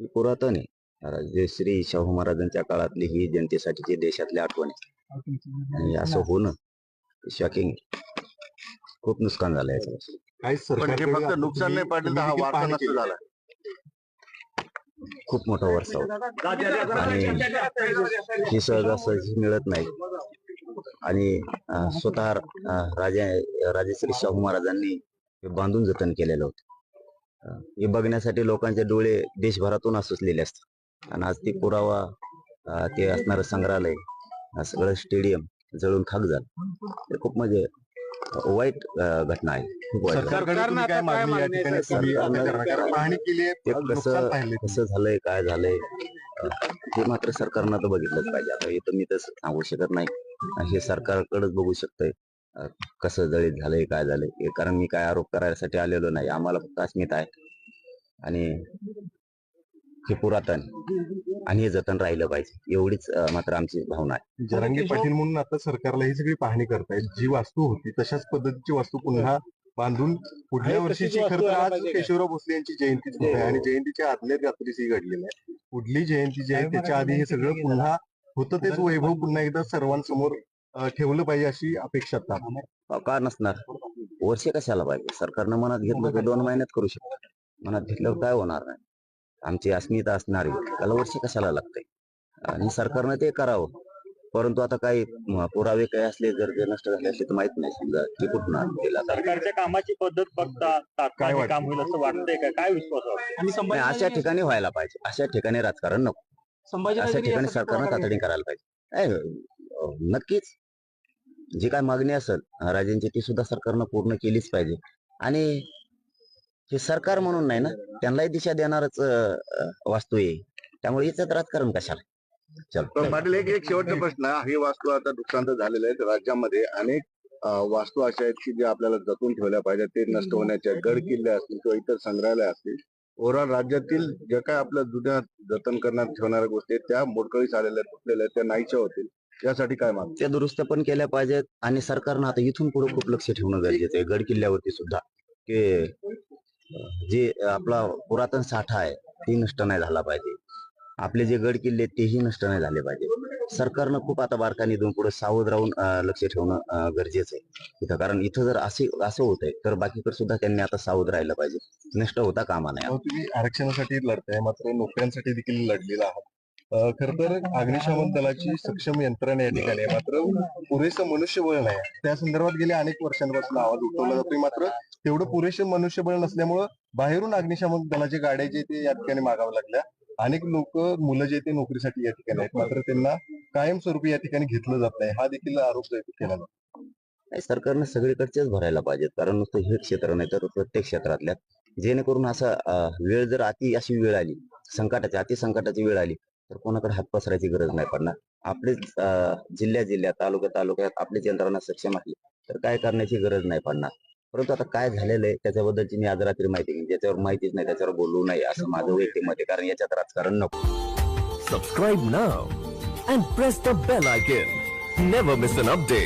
ही पुरातन आहे. राजे श्री शाहू महाराजांच्या काळातली ही जनतेसाठीची देशातली आठवण आहे. आणि असं होणं शॉकिंग खूप नुकसान झालं याचं. काही हे फक्त नुकसान नाही पाटील हा वारसा नष्ट. झाला. खूप मोठा वर्षा होता. आणि ही सहजासहजी मिळत नाही. आणि स्वतः राजा राजश्री शाहू महाराजांनी हे बांधून जतन केलेलं होतं. हे बघण्यासाठी लोकांचे डोळे देशभरातून असलेले असतात. आणि आज ती पुरावा ते असणारं संग्रहालय सगळं स्टेडियम जळून खाक झालं. ते खूप म्हणजे वाईट घटना आहे. ते कसं कसं झालंय काय झालंय हे मात्र सरकारनं तर बघितलंच पाहिजे. आता हे तर मी तर सांगू शकत नाही. हे सरकारकडेच बघू शकतंय. कसं जळीत झालंय काय झालंय? हे कारण मी काय आरोप करायसाठी आलेलो नाही. आम्हाला फक्त अस्मिता आहे. आणि हे पुरातन आणि हे जतन राहिलं पाहिजे. एवढीच मात्र आमची भावना आहे. जरांगे पाटील म्हणून आता सरकारला ही सगळी पाहणी करतायत. जी वास्तू होती तशाच पद्धतीची वास्तू पुन्हा बांधून पुढल्या वर्षीची खरं आज? केशवराव भोसले यांची जयंतीच होत आहे आणि जयंतीच्या आदल्या रात्रीच ही घडलेलं आहे पुढली जयंती जी आहे त्याच्या आधी हे सगळं पुन्हा होतं तेच वैभव पुन्हा एकदा सर्वांसमोर ठेवलं पाहिजे अशी अपेक्षा का नसणार. वर्ष कशाला पाहिजे? सरकारनं मनात घेतलं तर दोन महिन्यात करू शकतो. मनात घेतल्यावर काय होणार नाही? आमची अस्मिता असणार त्याला वर्ष कशाला लागतंय? आणि सरकारनं ते करावं. परंतु आता काही पुरावे काही असले जर ते नष्ट झाले असले तर माहीत नाही समजा ते कुठून सरकारच्या कामाची पद्धत बघता वाटतं? काम होईल असं वाटतंय का? काय विश्वास वाटतो अशा ठिकाणी व्हायला पाहिजे. अशा ठिकाणी राजकारण नको. अशा ठिकाणी सरकारनं तातडी करायला पाहिजे. नक्कीच. जी काय मागणी असेल अं, राजांची ती सुद्धा सरकारनं पूर्ण केलीच पाहिजे. आणि हे सरकार म्हणून नाही ना त्यांनाही दिशा देणारच वास्तू आहे. त्यामुळे याच्यात राजकारण कशाला? चल. पाटील एक एक शेवटचा प्रश्न. हे ही वास्तू आता नुकसान तर झालेलं आहे राज्यामध्ये. अनेक वास्तू अशा आहेत की ज्या आपल्याला जपून ठेवल्या पाहिजेत. ते नष्ट होण्याच्या गड किल्ले असतील किंवा इतर संग्रहालय असतील. ओव्हरऑल राज्यातील ज्या काय आपल्या जुन्या जतन करण्यात ठेवणाऱ्या गोष्टी आहेत त्या मोडकळीस आलेल्या तुटलेल्या आहेत त्या नाहीच्या होतील. यासाठी काय मागणी? त्या दुरुस्त पण केल्या पाहिजेत आणि सरकारनं आता इथून पुढे खूप लक्ष ठेवणं गरजेचं आहे. गड किल्ल्यावरती सुद्धा की जे आपला पुरातन साठा आहे ते नष्ट नाही झाला पाहिजे. आपले जे गड किल्ले आहेत, तेही नष्ट नाही झाले पाहिजे. सरकारनं खूप आता बारकाईने इथून पुढे सावध राहून लक्ष ठेवणं गरजेचं आहे. इथं कारण इथं जर असे असं होतंय तर बाकीकडे सुद्धा त्यांनी आता सावध राहिलं पाहिजे. नष्ट होता कामा नये. अहो, तुम्ही आरक्षणासाठी लढताय मात्र नोकऱ्यांसाठी देखील लढलेला आहात. खर तर अग्निशमन दलाची सक्षम यंत्रणा या ठिकाणी आहे. मात्र पुरेसं मनुष्यबळ नाही. त्या संदर्भात गेल्या अनेक वर्षांपासून आवाज उठवला जातोय. मात्र तेवढं पुरेसं मनुष्यबळ नसल्यामुळं बाहेरून अग्निशमन दलाचे गाड्या जे ते या ठिकाणी मागाव्या लागल्या. अनेक लोक मुलं जे ते नोकरीसाठी या ठिकाणी आहेत. मात्र त्यांना कायमस्वरूपी या ठिकाणी घेतलं जात नाही. हा देखील आरोप केला जातो. सरकारनं सगळीकडचेच भरायला पाहिजेत. कारण नुसतं हे क्षेत्र नाही तर प्रत्येक क्षेत्रातल्या जेणेकरून असा वेळ जर अति अशी वेळ आली संकटाची अति संकटाची वेळ आली तर कोणाकडे हात पसरायची गरज नाही पडणार. आपलेच जिल्ह्या जिल्ह्या जिल्ह्यात तालुक्या तालुक्यात आपलीच यंत्रणा सक्षम असली तर काय करण्याची गरज नाही पडणार. परंतु आता काय झालेलं आहे त्याच्याबद्दलची मी आज रात्री माहिती घेईन. ज्याच्यावर माहितीच नाही त्याच्यावर बोलू नये असं माझं वैयक्तिक आहे कारण याच्यात राजकारण नको. Subscribe now and press the bell icon never miss an update